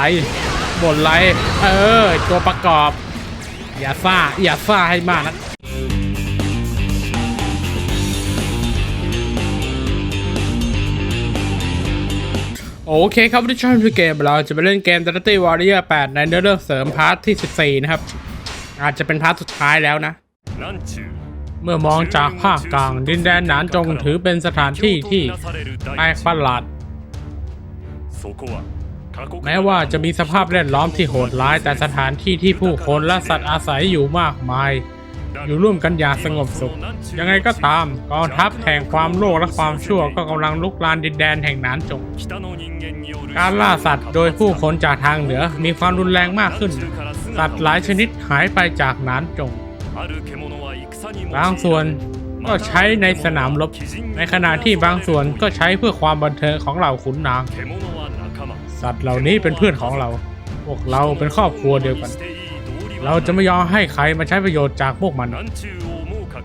ไรบ่นไร เออ ตัวประกอบ อย่าซ่า อย่าซ่าให้มากนะโอเคครับที่ช่องคือเกมเราจะไปเล่นเกม Dynasty Warrior 8 ในเนื้อเรื่องเสริมพาร์ทที่ 14 นะครับ อาจจะเป็นพาร์ทสุดท้ายแล้วนะ เมื่อมองจากภาคกลาง ดินแดนหนานจงถือเป็นสถานที่ที่แปลกประหลาด แม้ว่าจะมีสภาพแวดล้อมที่โหดร้ายแต่สถานที่ที่ผู้คนและสัตว์อาศัยอยู่มากมาย อยู่ร่วมกันอย่างสงบสุข ยังไงก็ตามกองทัพแห่งความโลภและความชั่วก็กำลังลุกลานดินแดนแห่งนานจง การล่าสัตว์โดยผู้คนจากทางเหนือมีความรุนแรงมากขึ้น สัตว์หลายชนิดหายไปจากนานจงบางส่วนก็ใช้ในสนามรบ ในขณะที่บางส่วนก็ใช้เพื่อความบันเทิงของเหล่าขุนนาง สัตว์เหล่านี้เป็นเพื่อนของเรา พวกเราเป็นครอบครัวเดียวกัน เราจะไม่ยอมให้ใครมาใช้ประโยชน์จากพวกมัน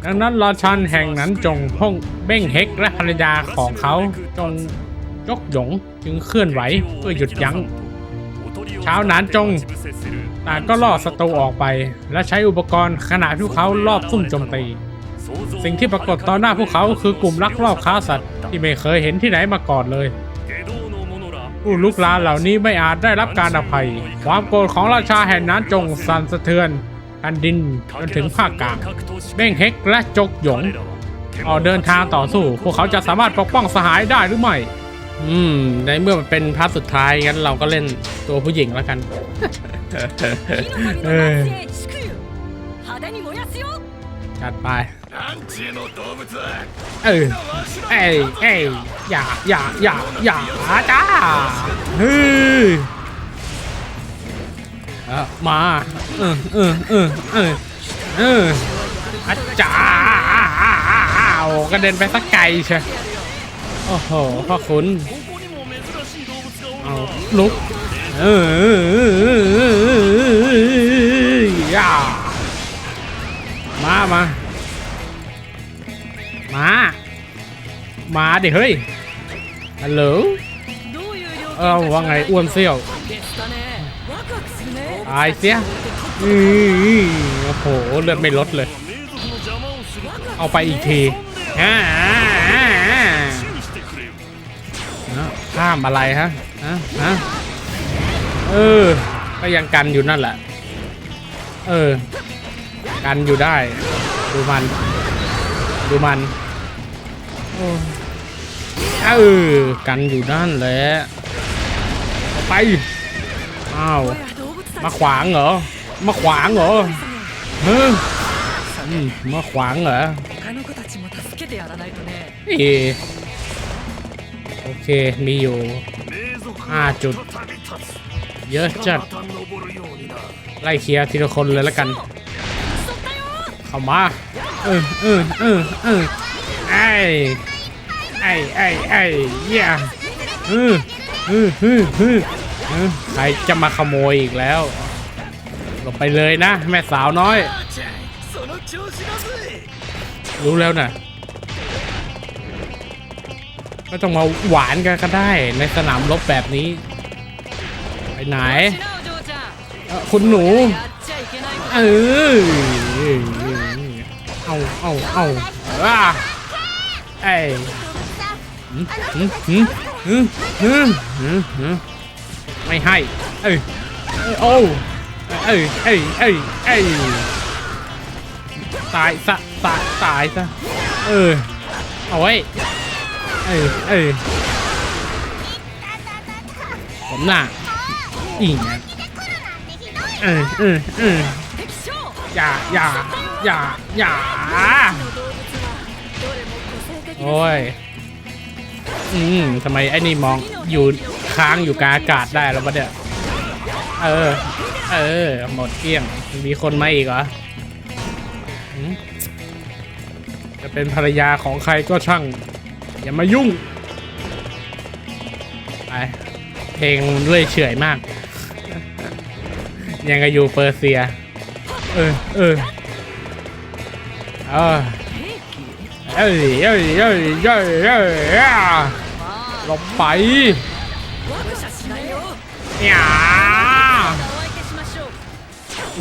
ดังนั้นราชันแห่งนั้นจงห้องเบ้งเฮกและภรรยาของเขาจงยกหยงจึงเคลื่อนไหวเพื่อหยุดยัง้งเช้าวนานจงต่างก็ล่อสัตรูออกไป และใช้อุปกรณ์ขณะที่เขาลอบซุ่มโจมตี สิ่งที่ปรากฏต่อหน้าพวกเขาคือกลุ่มลักลอบค้าสัตว์ที่ไม่เคยเห็นที่ไหนมาก่อนเลย ผู้ลุกลาเหล่านี้ไม่อาจได้รับการอภัย ความโกรธของราชาแห่งนั้นจงสั่นสะเทือนกันดินจนถึงภาคกลางเบ้งเฮกและจกหยงเอาเดินทางต่อสู้ พวกเขาจะสามารถปกป้องสหายได้หรือไม่ อืม ในเมื่อมันเป็นพาร์ทสุดท้ายงั้นเราก็เล่นตัวผู้หญิงแล้วกันจัดไป เออเอ้ยเอ้ยอย่าอย่าอย่าอย่าจ้าเฮ้ยมาเออเออเออเออเอออาจากระเด็นไปสักไกลเชียโอ้โหพ่อคุณเอาลุกเออมามา มา มาเดี๋เฮ้ยฮัลโหลเออว่าไงอ้วนเสี่ยวตายเสียอือโอ้โหเลือดไม่ลดเลย เอาไปอีกทีอ่าข้ามอะไรฮะฮะเออ ก็ยังกันอยู่นั่นแหละ เออ กันอยู่ได้ ดูมัน ดูมัน เออกันอยู่ด้านแหละไปอ้าวมาขวางเหรอมาขวางเหรอเฮ้ยมาขวางเหรอเอโอเคมีอยู่ห้าจุด เยอะจัดไล่เคลียร์ทีละคนเลยแล้วกัน เข้ามา เออเออเออเออ ไอ้ไอ้ไอ้ไอ้เหี้ยอืออืออืออือใครจะมาขโมยอีกแล้วลบไปเลยนะ แม่สาวน้อย รู้แล้วนะไม่ต้องมาหวานกันก็ได้ในสนามรบแบบนี้ ไปไหน คุณหนู เออเอาเอาเอา ไอ้ไม่ให้ เอ้ยโอ้เอ้ยเอ้ยเอ้ยเอ้ยตายซะตายตายซะ เออ เอาไว้ เอ้ยเอ้ยผมน่ะอีกเออเออเออย่ย่าอย่าอย่า โอ้ย อืมทำไมไอ้นี่มองอยู่ค้างอยู่กลางอากาศได้แล้วปะเนี่ย เออ เออ หมดเกลี้ยง มีคนมาอีกเหรอหืมจะเป็นภรรยาของใครก็ช่าง อย่ามายุ่ง ไป เพลงเรื่อยเฉอยมาก ยังกับอยู่เปอร์เซีย เออ เออเออ เอ้ยเอ้ยเอ้ยเอ้ยเอ้ยลงไปเนี่ย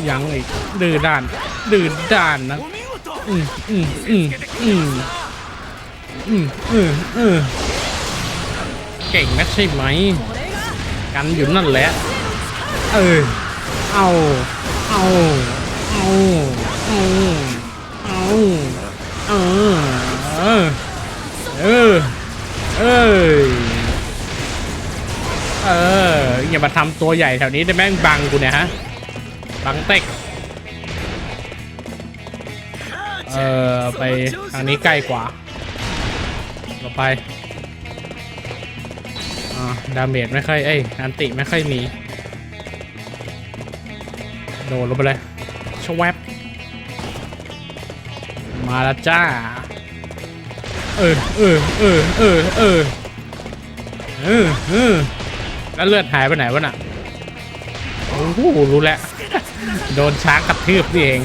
ยังอีกดื้อด่านดื้อด่านนะอืมอืมอืมอืมอืมอืมอืมเก่งนะใช่ไหม กันอยู่นั่นแหละ เออเอาเอาเอาเอาเอา อย่ามาทำตัวใหญ่แถวนี้ได้แม่งบังกูเนี่ยฮะ บังเต็ก เออไปทางนี้ใกล้กว่าเราไปอ่าดาเมจไม่ค่อย เอ้ย อันติไม่ค่อยมี โดนลงไปเลยชวบมาล้วจ้า เออเออเออเออเออเออ แล้วเลือดหายไปไหนวะน่ะโอ้โหรู้แล้ว โดนช้างกระทืบนี่เอง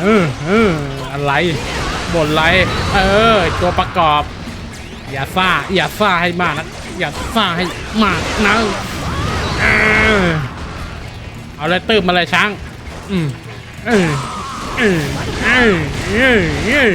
เออเอออะไรบนไรเออ ตัวประกอบ อย่าซ่า อย่าซ่าให้มากนะอย่าซ่าให้มากนะเอาอะไรตืมมาเลยช้าง อืมออเออเออเออ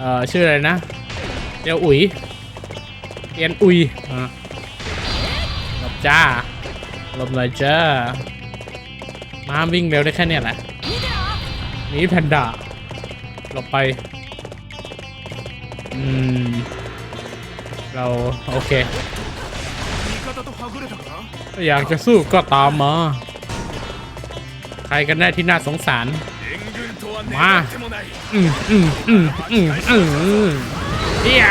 เอ่อชื่ออะไรนะเดียวอุ๋ยเตียนอุ๋ยลบจ้าหลบเลยจ้าม้าวิ่งเร็วได้แค่เนี้ยแหละมีแพนด้าหลบไปอืมเราโอเคอยากจะสู้ก็ตามมา ใครกันแน่ที่น่าสงสาร มาอืมอืมอืมอืมอืมเดีย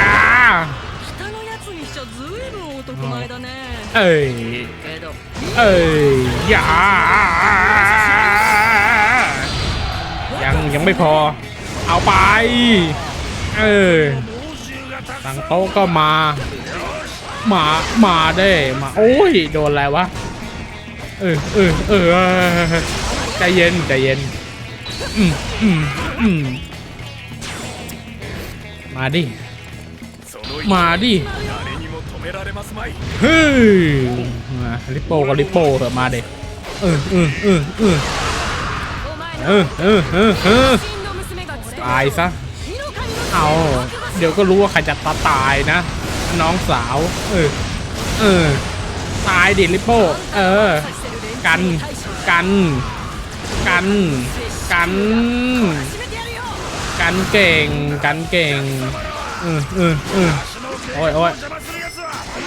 เอ้ยอย่ายังยังไม่พอ เอาไป เออตังโต๊ะก็มา มา มาได้มา โอ้ย โดนอะไรวะ เออเออเออใจเย็น ใจเย็น มาดิ มาดิเฮ้ยมาลิโป้กับลิโป้เถอะมาเด็กเออเออเออเออเออเออเออตายซะ เอาเดี๋ยวก็รู้ว่าใครจะตาตายนะ น้องสาว เออ เออ ตายดิลิโป้ เออ กัน กัน กัน กันกันเก่งกันเก่งเออเออโอ้ยโอ้ย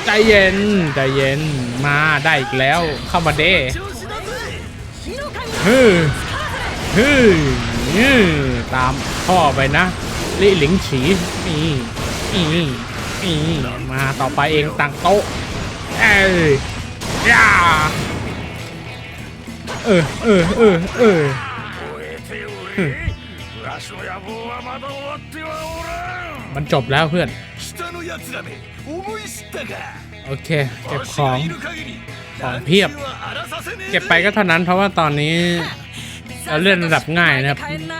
ใจเย็นใจเย็นมาได้อีกแล้วเข้ามาเด้เฮ้เฮ้เฮ้ตามพ่อไปนะลิหลิงฉีอีอีอีมาต่อไปเองต่างโต๊ะเอ้ยย่าเออเออเออเออ わしの野望はまだ終わってはおらん มันจบแล้วเพื่อน 北の奴らめ思い知ったか โอเค เก็บ わし ของ がいる限り ของเพียบ 団地は荒らさせねえぜ เก็บไปก็เท่านั้นเพราะว่าตอนนี้ เราเล่นระดับง่ายนะครับ 帰んな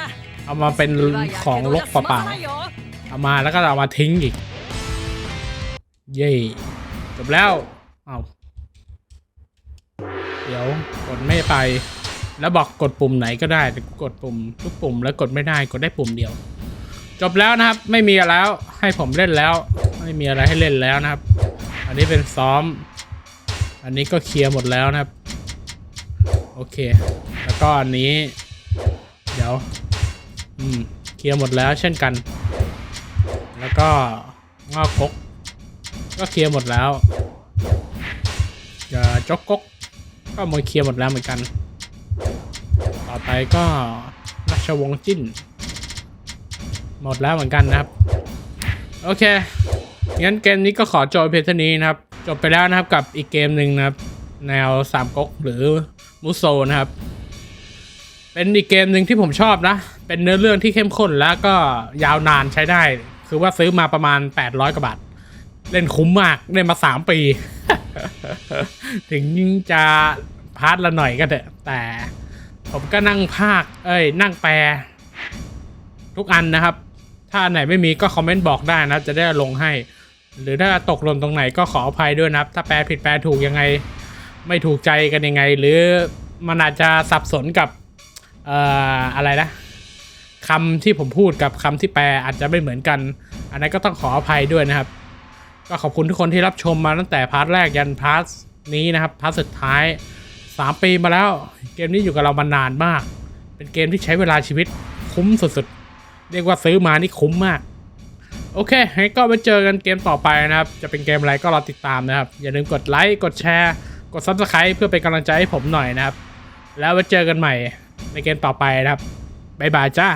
เอามาเป็นของลกเปล่า 済まさないよ ๆเอามาแล้วก็เอามาทิ้งอีก เย่จบแล้วเอาเดี๋ยวกดไม่ไป แล้วบอกกดปุ่มไหนก็ได้แต่กูกดปุ่มทุกปุ่มแล้วกดไม่ได้กดได้ปุ่มเดียว จบแล้วนะครับ ไม่มีแล้วให้ผมเล่นแล้ว ไม่มีอะไรให้เล่นแล้วนะครับ อันนี้เป็นซ้อม อันนี้ก็เคลียร์หมดแล้วนะครับ โอเค แล้วก็อันนี้ เดี๋ยว อืมเคลียร์หมดแล้วเช่นกัน แล้วก็งอกกกก็เคลียร์หมดแล้วจะจกกกก็มาเคลียร์หมดแล้วเหมือนกัน ต่อไปก็ราชวงศ์จิ้น หมดแล้วเหมือนกันนะครับ โอเค งั้นเกมนี้ก็ขอจบเพียงเท่านี้นะครับ จบไปแล้วนะครับกับอีกเกมหนึ่งนะครับ แนวสามก๊กหรือมูโซนะครับ เป็นอีกเกมหนึ่งที่ผมชอบนะ เป็นเนื้อเรื่องที่เข้มข้นแล้วก็ยาวนานใช้ได้ คือว่าซื้อมาประมาณ 800กว่าบาท เล่นคุ้มมาก เล่นมา 3 ปี ถึงจะ พาร์ทละหน่อยก็เถอะแต่ผมก็นั่งภาค เอ้ย นั่งแปล ทุกอันนะครับ ถ้าอันไหนไม่มีก็คอมเมนต์บอกได้นะจะได้ลงให้ หรือถ้าตกหล่นตรงไหนก็ขออภัยด้วยนะครับ ถ้าแปลผิดแปลถูกยังไง ไม่ถูกใจกันยังไง หรือมันอาจจะสับสนกับเอ่ออะไรนะคำที่ผมพูดกับคำที่แปลอาจจะไม่เหมือนกัน อันนั้นก็ต้องขออภัยด้วยนะครับ ก็ขอบคุณทุกคนที่รับชมมาตั้งแต่พาร์ทแรกยันพาร์ทนี้นะครับพาร์ทสุดท้าย สามปีมาแล้ว เกมนี้อยู่กับเรามานานมาก เป็นเกมที่ใช้เวลาชีวิตคุ้มสุดๆ เรียกว่าซื้อมานี่คุ้มมาก โอเคงั้นก็ไปเจอกันเกมต่อไปนะครับ จะเป็นเกมอะไรก็รอติดตามนะครับ อย่าลืมกดไลค์กดแชร์กด Subscribe เพื่อเป็นกำลังใจให้ผมหน่อยนะครับ แล้วไว้เจอกันใหม่ในเกมต่อไปนะครับบ๊ายบายจ้า